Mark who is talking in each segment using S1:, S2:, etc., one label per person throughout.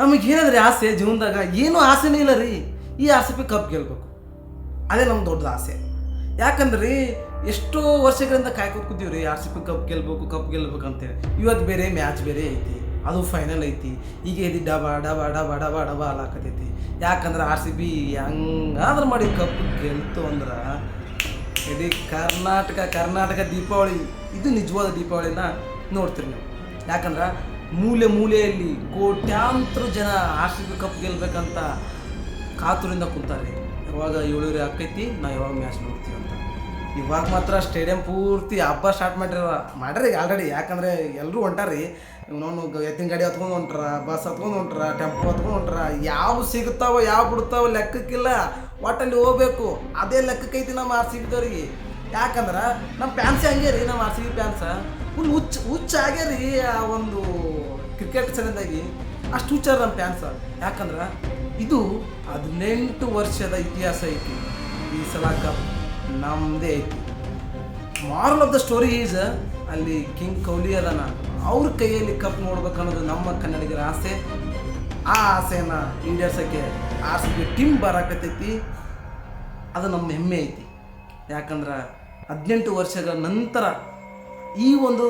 S1: ನಮಗೆ ಏನಾದ್ರೆ ಆಸೆ ಜೀವನದಾಗ? ಏನೂ ಆಸೆನೇ ಇಲ್ಲ ರೀ. ಈ ಆಸೆ ಬಿ ಕಪ್ ಗೆಲ್ಬೇಕು. ಅದೇ ನಮ್ಮ ದೊಡ್ಡ ಆಸೆ. ಯಾಕಂದ್ರೆ ಎಷ್ಟೋ ವರ್ಷಗಳಿಂದ ಕಾಯ್ಕೊಂಡು ಕೂತೀವಿ ರೀ ಆರ್ ಸಿ ಪಿ ಕಪ್ ಗೆಲ್ಬೇಕು ಕಪ್ ಗೆಲ್ಬೇಕು ಅಂತೇಳಿ. ಇವತ್ತು ಬೇರೆ ಮ್ಯಾಚ್ ಬೇರೆ ಐತಿ. ಅದು ಫೈನಲ್ ಐತಿ. ಈಗ ಇದು ಡಬ ಡಬ ಡಬ ಡಬ ಡಬ ಅಲಾಕತೈತಿ ಯಾಕಂದ್ರೆ ಆರ್ ಸಿ ಬಿ ಹೆಂಗಾದ್ರೆ ಮಾಡಿ ಕಪ್ ಗೆಲ್ತು ಅಂದ್ರೆ ಇಡೀ ಕರ್ನಾಟಕ ಕರ್ನಾಟಕ ದೀಪಾವಳಿ, ಇದು ನಿಜವಾದ ದೀಪಾವಳಿನ ನೋಡ್ತೀರಿ ನೀವು. ಯಾಕಂದ್ರೆ ಮೂಲೆ ಮೂಲೆಯಲ್ಲಿ ಕೋಟ್ಯಾಂತರ ಜನ ಆರ್ ಕಪ್ ಗೆಲ್ಬೇಕಂತ ಕಾತುರಿಂದ ಕುಂತಾರೆ. ಯಾವಾಗ ಏಳುವರೆ ಆಕೈತಿ ನಾ ಯಾವಾಗ ಮ್ಯಾಚ್ ನೋಡ್ತೀವಿ ಅಂತ. ಇವಾಗ ಮಾತ್ರ ಸ್ಟೇಡಿಯಂ ಪೂರ್ತಿ ಹಬ್ಬ ಸ್ಟಾರ್ಟ್ ಮಾಡಿರ ಮಾಡ್ರಿ ಆಲ್ರೆಡಿ ಯಾಕಂದ್ರೆ ಎಲ್ಲರೂ ಹೊಂಟಾರಿ. ನಾನು ಎತ್ತಿನ ಗಾಡಿ ಹತ್ಕೊಂಡು ಹೊಂಟ್ರ ಬಸ್ ಹತ್ಕೊಂಡು ಹೊಂಟ್ರ ಟೆಂಪೋ ಹತ್ಕೊಂಡು ಹೊಂಟ್ರ, ಯಾವ ಸಿಗುತ್ತಾವ, ಯಾವ ಬಿಡ್ತಾವ ಲೆಕ್ಕಕ್ಕಿಲ್ಲ. ಒಟ್ಟಲ್ಲಿ ಹೋಗ್ಬೇಕು. ಅದೇ ಲೆಕ್ಕಕ್ಕೈತಿ ನಮ್ಮ ಆರ್ ಸಿ ಯಾಕಂದ್ರೆ ನಮ್ಮ ಫ್ಯಾನ್ಸಿ ಹಂಗೆ ರೀ ನಮ್ಮ R C B fans full ಹುಚ್ಚ ಹುಚ್ಚ ರೀ ಆ ಒಂದು ಕ್ರಿಕೆಟ್ ಸಲಿಂದಾಗಿ ಅಷ್ಟು ಹುಚ್ಚಾರ ನಮ್ಮ ಫ್ಯಾನ್ಸ ಯಾಕಂದ್ರೆ ಇದು ಹದಿನೆಂಟು ವರ್ಷದ ಇತಿಹಾಸ ಐತಿ. ಈ ಸಲ ಕಪ್ ನಮ್ಮದೇ ಐತಿ. Moral of the story is ಅಲ್ಲಿ ಕಿಂಗ್ ಕೌಲಿ ಅದನ. ಅವ್ರ ಕೈಯಲ್ಲಿ ಕಪ್ ನೋಡ್ಬೇಕನ್ನೋದು ನಮ್ಮ ಕನ್ನಡಿಗರ ಆಸೆ. ಆ ಆಸೆನ ಈಡೇರ್ಸೋಕ್ಕೆ ಆಸೆಗೆ ಟೀಮ್ ಬರಾಕತ್ತೈತಿ. ಅದು ನಮ್ಮ ಹೆಮ್ಮೆ ಐತಿ. ಯಾಕಂದ್ರೆ ಹದಿನೆಂಟು ವರ್ಷಗಳ ನಂತರ ಈ ಒಂದು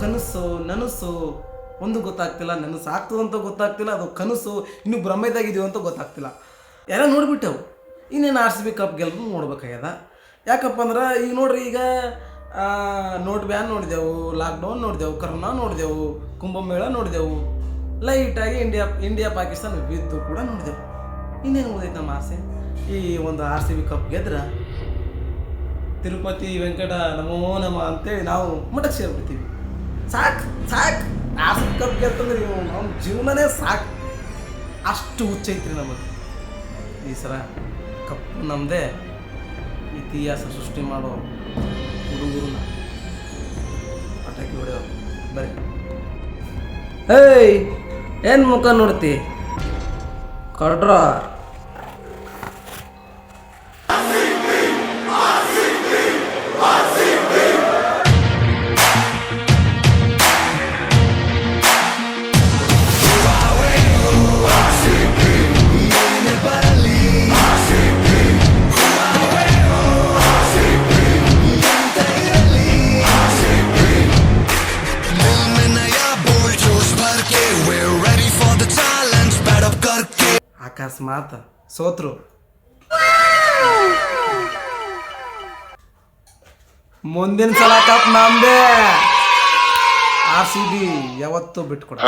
S1: ಕನಸು, ನನಸು ಒಂದು ಗೊತ್ತಾಗ್ತಿಲ್ಲ, ನನಸು ಆಗ್ತದಂತ ಗೊತ್ತಾಗ್ತಿಲ್ಲ, ಅದು ಕನಸು ಇನ್ನು ಭ್ರಮೆದಾಗಿದೀವಿ ಅಂತ ಗೊತ್ತಾಗ್ತಿಲ್ಲ. ಎಲ್ಲ ನೋಡಿಬಿಟ್ಟೆವು. ಇನ್ನೇನು ಆರ್ ಸಿ ಬಿ ಕಪ್ ಗೆಲ್ಲರು ನೋಡ್ಬೇಕಾಗ್ಯದ. ಯಾಕಪ್ಪ ಅಂದ್ರೆ, ಈಗ ನೋಡ್ರಿ, ಈಗ ನೋಟ್ ಬ್ಯಾನ್ ನೋಡಿದೆವು ಲಾಕ್ಡೌನ್ ನೋಡಿದೆವು ಕರೋನಾ ನೋಡಿದೆವು, ಕುಂಭಮೇಳ ನೋಡಿದೆವು. ಲೈಟಾಗಿ ಇಂಡಿಯಾ ಇಂಡಿಯಾ ಪಾಕಿಸ್ತಾನ ಬಿದ್ದು ಕೂಡ ನೋಡಿದೆವು. ಇನ್ನೇನು ಉಳಿದೈತೆ ನಮ್ಮ ಆಸೆ? ಈ ಒಂದು ಆರ್ ಸಿ ಬಿ ಕಪ್ ಗೆದ್ರೆ ತಿರುಪತಿ ವೆಂಕಟ ನಮೋ ನಮ ಅಂತೇಳಿ ನಾವು ಮಠಕ್ಕೆ ಸೇರ್ಬಿಡ್ತೀವಿ. ಸಾಕು ಸಾಕು. ಆರ್ ಸಿ ಬಿ ಕಪ್ ಗೆಲ್ತಂದ್ರೆ ನೀವು ನಮ್ಮ ಜೀವನನೇ ಸಾಕು. ಅಷ್ಟು ಹುಚ್ಚೈತ್ರಿ ನಮಗೆ. ಈ ಸಲ ಕಪ್ಪು ನಮ್ಮದೇ ಇತಿಹಾಸ ಸೃಷ್ಟಿ ಮಾಡೋ ಹುಡುಗರನ್ನ ಪಟಾಕಿ ಹೊಡೆಯೋ ಬರೀ. ಏಯ್ ಏನು ಮುಖ ನೋಡ್ತಿ? ಕಡ್ರ ಅಕಸ್ಮಾತ್ ಸೋತ್ರು ಮುಂದಿನ ಸಲ ಕಪ್ ನಮ್ದೆ. ಆರ್ ಸಿ ಬಿ ಯಾವತ್ತೂ ಬಿಟ್ಕೊಡ